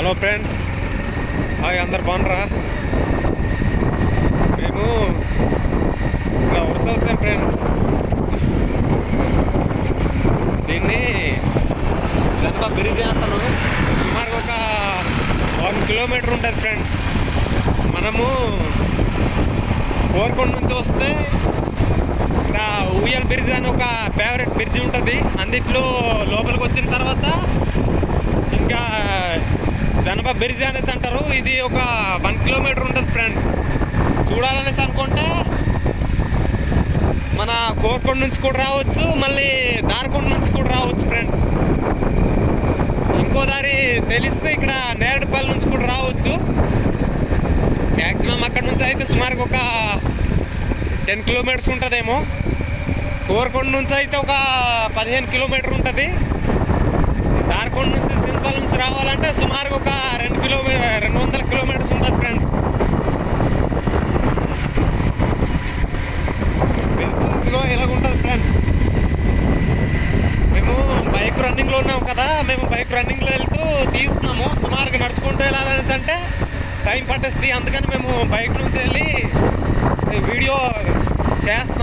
Hello friends. Hi అందరు బాగున్నారా? మేము ఇలా వరుస వచ్చాం ఫ్రెండ్స్. దీన్ని జనప బ్రిడ్జ్ అంటారు సుమారు ఒక వన్ కిలోమీటర్ ఉంటుంది ఫ్రెండ్స్. మనము కోరుకొండ నుంచి వస్తే ఇక్కడ ఊయల్ బ్రిడ్జ్ అని ఒక ఫేవరెట్ బ్రిడ్జ్ ఉంటుంది. అందుట్లో లోపలికి వచ్చిన తర్వాత జనప అనేసి అంటారు. ఇది ఒక వన్ కిలోమీటర్ ఉంటుంది ఫ్రెండ్స్. చూడాలనేసి అనుకుంటే మన కోరుకొండ నుంచి కూడా రావచ్చు మళ్ళీ దారకొండ నుంచి కూడా రావచ్చు ఫ్రెండ్స్. ఇంకో దారి తెలిస్తే ఇక్కడ నేరడిపల్లి నుంచి కూడా రావచ్చు. మ్యాక్సిమం అక్కడ నుంచి అయితే సుమారుగా ఒక టెన్ కిలోమీటర్స్ ఉంటుందేమో. కోరకొండ నుంచి అయితే ఒక పదిహేను కిలోమీటర్ ఉంటుంది. దారకొండ నుంచి అంటే సుమారుగా ఒక రెండు కిలోమీటర్ రెండు వందల కిలోమీటర్స్ ఉంటుంది ఫ్రెండ్స్. ఇదిగో ఎలాగుంటుంది ఫ్రెండ్స్. మేము బైక్ రన్నింగ్లో ఉన్నాం కదా మేము బైక్ రన్నింగ్లో వెళ్తూ తీస్తున్నాము. సుమారుగా నడుచుకుంటూ వెళ్ళాలనేసి అంటే టైం పట్టేస్తుంది. అందుకని మేము బైక్ నుంచి వెళ్ళి వీడియో చేస్తాం